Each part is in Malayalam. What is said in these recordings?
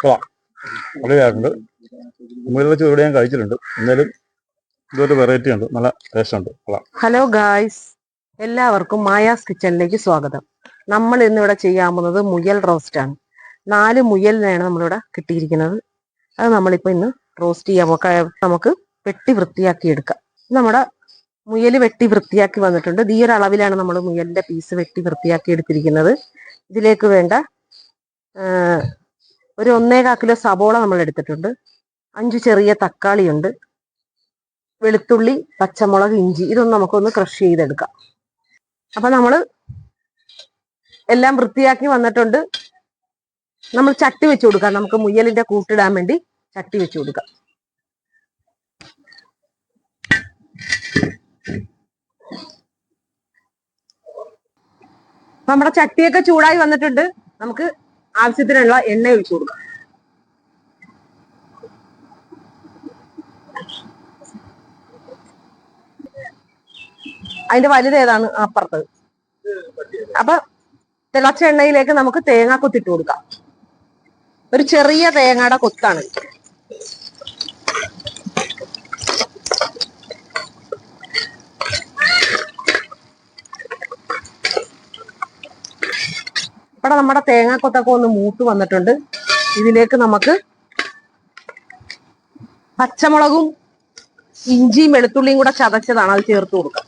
കൊള്ളാം. അടിപൊളിയായിട്ടുണ്ട് മുയൽ വെച്ച് ഇവിടെ ഞാൻ കഴിച്ചിട്ടുണ്ട്. എന്നാലും ഇതൊരു വെറൈറ്റി ഉണ്ട്. നല്ല ടേസ്റ്റ് ഉണ്ട്. ഹലോ ഗായ്സ് എല്ലാവർക്കും മായാസ് കിച്ചണിലേക്ക് സ്വാഗതം. നമ്മൾ ഇന്നിവിടെ ചെയ്യാൻ പോകുന്നത് മുയൽ റോസ്റ്റ് ആണ്. നാല് മുയലിനെയാണ് നമ്മളിവിടെ കിട്ടിയിരിക്കുന്നത്. അത് നമ്മളിപ്പോ ഇന്ന് റോസ്റ്റ് ചെയ്യാൻ നമുക്ക് വെട്ടി വൃത്തിയാക്കി എടുക്കാം. നമ്മുടെ മുയൽ വെട്ടി വൃത്തിയാക്കി വന്നിട്ടുണ്ട്. ഈ ഒരു അളവിലാണ് നമ്മൾ മുയലിന്റെ പീസ് വെട്ടി വൃത്തിയാക്കി എടുത്തിരിക്കുന്നത്. ഇതിലേക്ക് വേണ്ട ഒരു ഒന്നേകാൽ കിലോ സബോള നമ്മൾ എടുത്തിട്ടുണ്ട്. അഞ്ച് ചെറിയ തക്കാളിയുണ്ട്. വെളുത്തുള്ളി പച്ചമുളക് ഇഞ്ചി ഇതൊന്നും നമുക്കൊന്ന് ക്രഷ് ചെയ്തെടുക്കാം. അപ്പൊ നമ്മൾ എല്ലാം വൃത്തിയാക്കി വന്നിട്ടുണ്ട്. നമ്മൾ ചട്ടി വെച്ച് കൊടുക്കാം. നമുക്ക് മുയലിന്റെ കൂട്ടിടാൻ വേണ്ടി ചട്ടി വെച്ച് കൊടുക്കാം. നമ്മുടെ ചട്ടിയൊക്കെ ചൂടായി വന്നിട്ടുണ്ട്. നമുക്ക് ആവശ്യത്തിനുള്ള എണ്ണ ഒഴിച്ചു കൊടുക്കുക അതിന്റെ വലുത് ഏതാണ്? അപ്പുറത്ത് അപ്പൊ തിളച്ച എണ്ണയിലേക്ക് നമുക്ക് തേങ്ങ കൊത്തിട്ട് കൊടുക്കാം. ഒരു ചെറിയ തേങ്ങയുടെ കൊത്താണ്. ഇവിടെ നമ്മുടെ തേങ്ങാക്കൊത്തൊക്കെ ഒന്ന് മൂത്ത് വന്നിട്ടുണ്ട്. ഇതിലേക്ക് നമുക്ക് പച്ചമുളകും ഇഞ്ചിയും വെളുത്തുള്ളിയും കൂടെ ചതച്ചതാണ് അത് ചേർത്ത് കൊടുക്കുക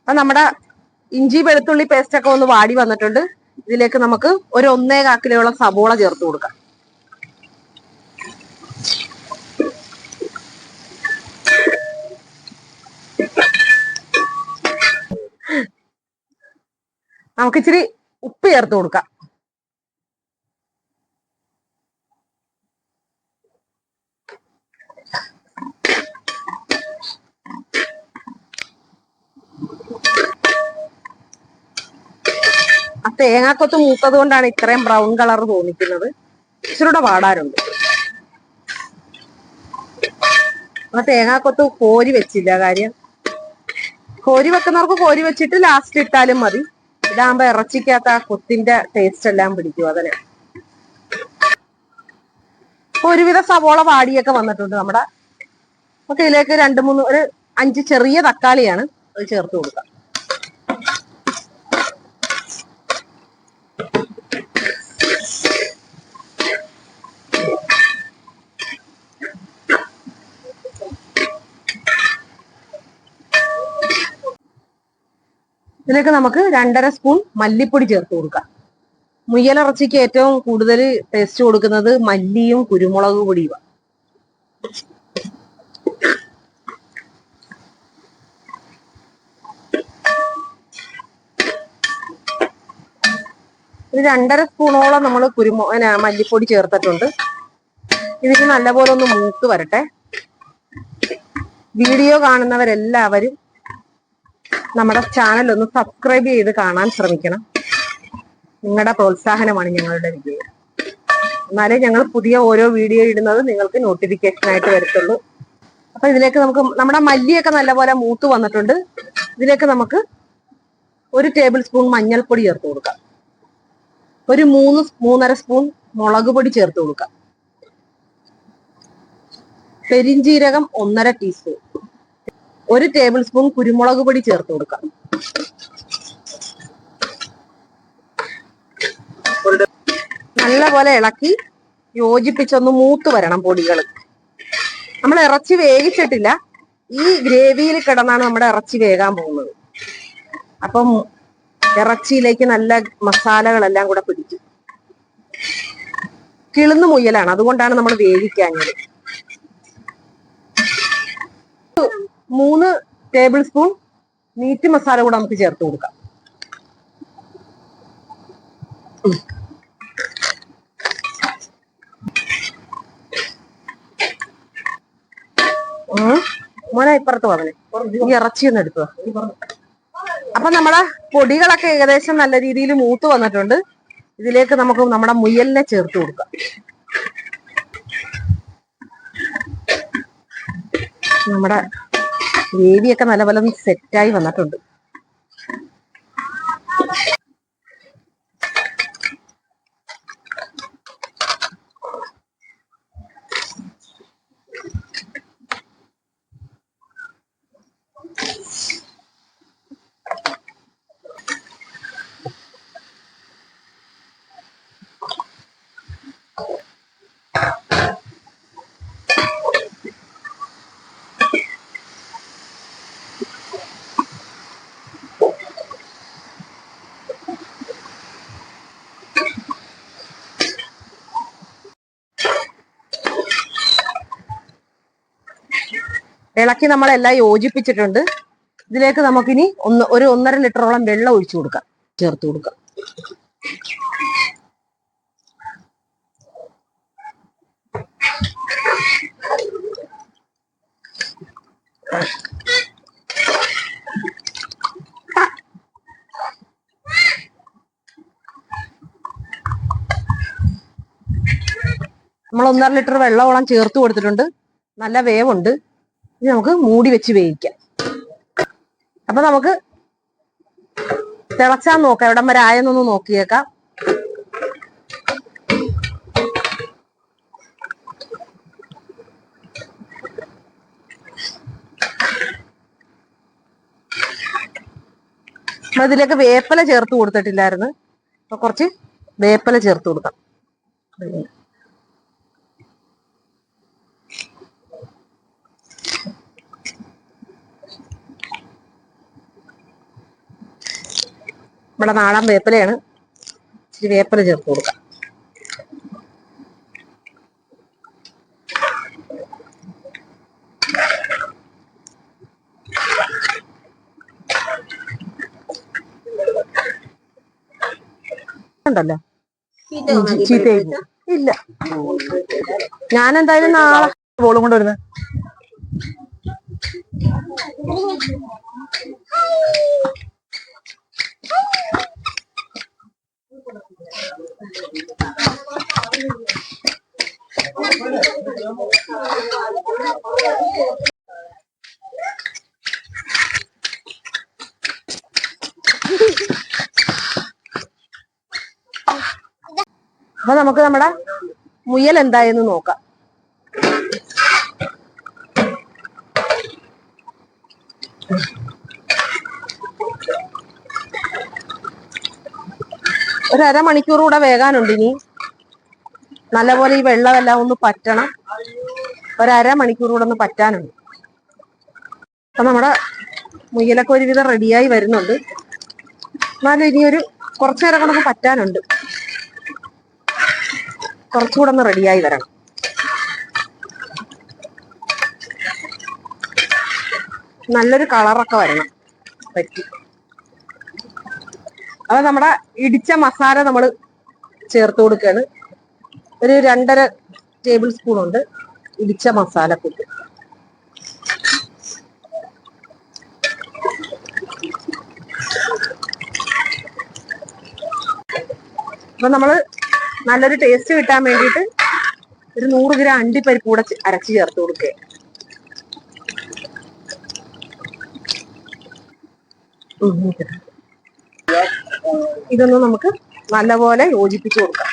അപ്പൊ നമ്മുടെ ഇഞ്ചി വെളുത്തുള്ളി പേസ്റ്റ് ഒക്കെ ഒന്ന് വാടി വന്നിട്ടുണ്ട്. ഇതിലേക്ക് നമുക്ക് ഒരു ഒന്നേ കാക്കിലോളം സബോള ചേർത്ത് കൊടുക്കാം. നമുക്ക് ഇച്ചിരി ഉപ്പ് ചേർത്ത് കൊടുക്കാം. ആ തേങ്ങാക്കൊത്ത് മൂത്തത് കൊണ്ടാണ് ഇത്രയും ബ്രൗൺ കളർ തോന്നിക്കുന്നത്. ഇച്ചിരൂടെ വാടാറുണ്ട് ആ തേങ്ങാക്കൊത്ത് കോരി വെച്ചില്ല കാര്യം. കോരി വെക്കുന്നവർക്ക് കോരി വെച്ചിട്ട് ലാസ്റ്റ് ഇട്ടാലും മതി. ഇതാകുമ്പോ ഇറച്ചിക്കകത്ത് ആ കൊത്തിന്റെ ടേസ്റ്റ് എല്ലാം പിടിക്കും അതിന്. ഒരുവിധ സവോള വാടിയൊക്കെ വന്നിട്ടുണ്ട് നമ്മുടെ. നമുക്ക് ഇതിലേക്ക് രണ്ട് മൂന്ന് ഒരു അഞ്ച് ചെറിയ തക്കാളിയാണ് അത് ചേർത്ത് കൊടുക്കാം ഇതിലേക്ക് നമുക്ക് രണ്ടര സ്പൂൺ മല്ലിപ്പൊടി ചേർത്ത് കൊടുക്കാം. മുയലിറച്ചിക്ക് ഏറ്റവും കൂടുതൽ ടേസ്റ്റ് കൊടുക്കുന്നത് മല്ലിയും കുരുമുളക് പൊടിയുമാണ്. ഒരു രണ്ടര സ്പൂണോളം നമ്മൾ കുരുമു മല്ലിപ്പൊടി ചേർത്തിട്ടുണ്ട്. ഇതിന് നല്ലപോലെ ഒന്ന് മൂത്ത് വരട്ടെ. വീഡിയോ കാണുന്നവരെല്ലാവരും നമ്മുടെ ചാനൽ ഒന്ന് സബ്സ്ക്രൈബ് ചെയ്ത് കാണാൻ ശ്രമിക്കണം. നിങ്ങളുടെ പ്രോത്സാഹനമാണ് ഞങ്ങളുടെ വിജയം എന്നാലേ ഞങ്ങൾ പുതിയ ഓരോ വീഡിയോ ഇടുന്നത് നിങ്ങൾക്ക് നോട്ടിഫിക്കേഷൻ ആയിട്ട് വരത്തുള്ളൂ. അപ്പൊ ഇതിലേക്ക് നമുക്ക് നമ്മുടെ മല്ലിയൊക്കെ നല്ലപോലെ മൂത്ത് വന്നിട്ടുണ്ട്. ഇതിലേക്ക് നമുക്ക് ഒരു ടേബിൾ സ്പൂൺ മഞ്ഞൾപ്പൊടി ചേർത്ത് കൊടുക്കാം. ഒരു മൂന്ന് മൂന്നര സ്പൂൺ മുളക് പൊടി ചേർത്ത് കൊടുക്കാം. പെരിഞ്ജീരകം ഒന്നര ടീസ്പൂൺ ഒരു ടേബിൾ സ്പൂൺ കുരുമുളക് പൊടി ചേർത്ത് കൊടുക്കാം. നല്ലപോലെ ഇളക്കി യോജിപ്പിച്ചൊന്ന് മൂത്ത് വരണം പൊടികൾ നമ്മൾ ഇറച്ചി വേവിച്ചിട്ടില്ല. ഈ ഗ്രേവിയിൽ കിടന്നാണ് നമ്മുടെ ഇറച്ചി വേകാൻ പോകുന്നത്. അപ്പം ഇറച്ചിയിലേക്ക് നല്ല മസാലകളെല്ലാം കൂടെ പിടിക്കും. കിളുന്ന് മുയലാണ്. അതുകൊണ്ടാണ് നമ്മൾ വേവിക്കാഞ്ഞത്. മൂന്ന് ടേബിൾ സ്പൂൺ മീറ്റ് മസാല കൂടെ നമുക്ക് ചേർത്ത് കൊടുക്കാം. മോനെ ഇപ്പുറത്ത് വന്നേ ഈ ഇറച്ചി ഒന്ന് എടുത്തു അപ്പൊ നമ്മുടെ പൊടികളൊക്കെ ഏകദേശം നല്ല രീതിയിൽ മൂത്ത് വന്നിട്ടുണ്ട്. ഇതിലേക്ക് നമുക്ക് നമ്മുടെ മുയലിനെ ചേർത്ത് കൊടുക്കാം. നമ്മുടെ ഗ്രേവിയൊക്കെ നല്ലപോലെ സെറ്റായി വന്നിട്ടുണ്ട്. ഇളക്കി നമ്മളെല്ലാം യോജിപ്പിച്ചിട്ടുണ്ട്. ഇതിലേക്ക് നമുക്കിനി ഒന്ന് ഒരു ഒന്നര ലിറ്ററോളം വെള്ളം ഒഴിച്ചു കൊടുക്കാം. ചേർത്ത് കൊടുക്കാം. നമ്മൾ ഒന്നര ലിറ്റർ വെള്ളമോളം ചേർത്ത് കൊടുത്തിട്ടുണ്ട്. നല്ല വേവുണ്ട്. ഇനി നമുക്ക് മൂടി വെച്ച് വേവിക്കാം. അപ്പൊ നമുക്ക് തിളച്ചാൻ നോക്കാം. എവിടം വരെ നോക്കിയേക്കാം. നമ്മൾ ഇതിലേക്ക് വേപ്പല ചേർത്ത് കൊടുത്തിട്ടില്ലായിരുന്നു. അപ്പൊ കുറച്ച് വേപ്പല ചേർത്ത് കൊടുക്കാം. നമ്മുടെ നാടൻ വേപ്പിലയാണ്. ഇച്ചിരി വേപ്പില ചേർത്ത് കൊടുക്കാം. ഉണ്ടല്ലോ. ചീത്തയായി. ഇല്ല. ഞാൻ എന്തായാലും നാളെ ബോളും കൊണ്ട് വരുന്നത് അപ്പൊ നമുക്ക് നമ്മുടെ മുയൽ എന്തായെന്ന് നോക്കാം. ഒരു അരമണിക്കൂർ കൂടെ വേകാനുണ്ട് ഇനി. നല്ലപോലെ ഈ വെള്ളമെല്ലാം ഒന്ന് പറ്റണം. ഒരു അരമണിക്കൂർ കൂടെ ഒന്ന് പറ്റാനുണ്ട്. അപ്പൊ നമ്മുടെ മുയലൊക്കെ ഒരുവിധം റെഡിയായി വരുന്നുണ്ട്. എന്നാലും ഇനി ഒരു കുറച്ചു നേരം കൊണ്ടൊന്ന് പറ്റാനുണ്ട്. കുറച്ചുകൂടെ ഒന്ന് റെഡിയായി വരണം. നല്ലൊരു കളറൊക്കെ വരണം. പറ്റി. അപ്പൊ നമ്മുടെ ഇടിച്ച മസാല നമ്മൾ ചേർത്ത് കൊടുക്കുകയാണ് ഒരു രണ്ടര ടേബിൾ സ്പൂൺ ഉണ്ട് ഇടിച്ച മസാലക്കൂട്ട് അപ്പൊ നമ്മൾ നല്ലൊരു ടേസ്റ്റ് കിട്ടാൻ വേണ്ടിയിട്ട് ഒരു നൂറ് ഗ്രാം അണ്ടിപ്പരിപ്പ് കൂടെ അരച്ച് ചേർത്ത് കൊടുക്കുക ഇതൊന്ന് നമുക്ക് നല്ലപോലെ യോജിപ്പിച്ചു കൊടുക്കാം.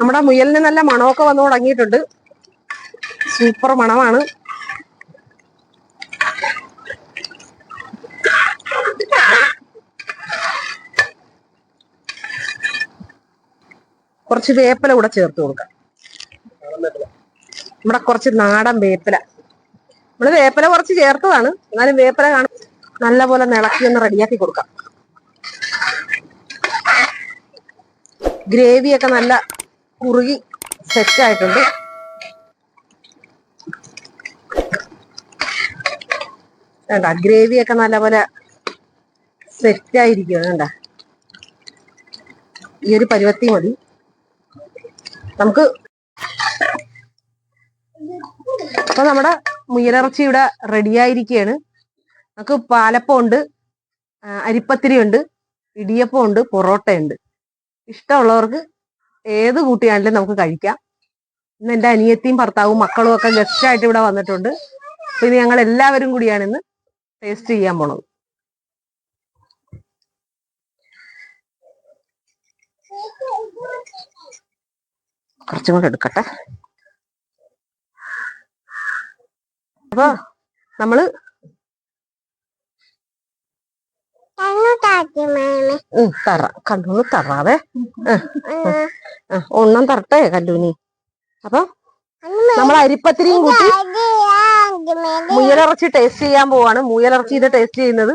നമ്മുടെ മുയലിന് നല്ല മണമൊക്കെ വന്നു തുടങ്ങിയിട്ടുണ്ട്. സൂപ്പർ മണമാണ്. കുറച്ച് വേപ്പില കൂടെ ചേർത്ത് കൊടുക്കാം. നമ്മുടെ കുറച്ച് നാടൻ വേപ്പില. നമ്മൾ വേപ്പില കുറച്ച് ചേർത്തതാണ്. എന്നാലും വേപ്പില കാണും നല്ല പോലെ നിളക്കി ഒന്ന് റെഡിയാക്കി കൊടുക്കാം. ഗ്രേവിയൊക്കെ നല്ല കുറുകി സെറ്റ് ആയിട്ടുണ്ട്. വേണ്ട ഗ്രേവിയൊക്കെ നല്ലപോലെ സെറ്റ് ആയിരിക്കും വേണ്ട ഈ ഒരു പരുവത്തി മതി. നമുക്ക് അപ്പൊ നമ്മുടെ മുയലിറച്ചി ഇവിടെ റെഡി ആയിരിക്കുകയാണ് നമുക്ക് പാലപ്പം ഉണ്ട് അരിപ്പത്തിരി ഉണ്ട് ഇടിയപ്പം ഉണ്ട് പൊറോട്ട ഉണ്ട് ഇഷ്ടമുള്ളവർക്ക് ഏത് കൂട്ടിയാണെങ്കിലും നമുക്ക് കഴിക്കാം. ഇന്ന് എന്റെ അനിയത്തിയും ഭർത്താവും മക്കളും ഒക്കെ ഗസ്റ്റായിട്ട് ഇവിടെ വന്നിട്ടുണ്ട്. അപ്പൊ ഇനി ഞങ്ങൾ എല്ലാവരും കൂടിയാണ് ഇന്ന് ടേസ്റ്റ് ചെയ്യാൻ പോണത്. കുറച്ചും കൂടെ എടുക്കട്ടെ. അപ്പൊ നമ്മൾ ഉം, തറ. കല്ലൂന്ന് തറാവേ. ഒന്നാം തരട്ടെ കല്ലൂനി അപ്പൊ നമ്മൾ അരിപ്പത്തിരിയും കൂട്ടി മുയലിറച്ചി ടേസ്റ്റ് ചെയ്യാൻ പോവാണ്. മുയലിറച്ചി ഇത് ടേസ്റ്റ് ചെയ്യുന്നത്.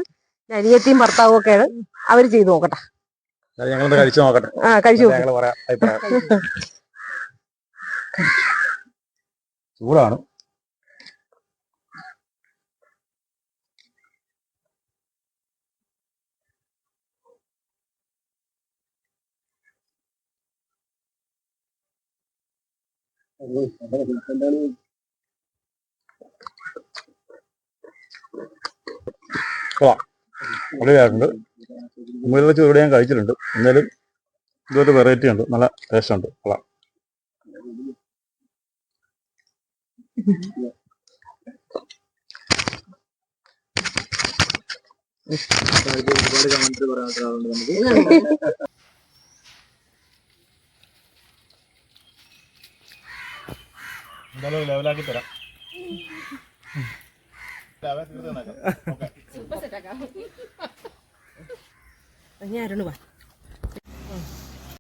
അനിയത്തിയും ഭർത്താവും ഒക്കെയാണ്. അവർ ചെയ്തു നോക്കട്ടെ. കഴിച്ചു നോക്കട്ടെ. ആ കഴിച്ചു നോക്ക്. ചൂടാണ്. പൊളിയായിട്ടുണ്ട് വെച്ച് ഇവിടെ ഞാൻ കഴിച്ചിട്ടുണ്ട്. എന്നാലും ഇതൊരു വെറൈറ്റി ഉണ്ട്. നല്ല ടേസ്റ്റ് ഉണ്ട്. കൊള്ളാം. എന്തായാലും ലെവലാക്കി തരാം ഞാൻ അരുണ് വാ.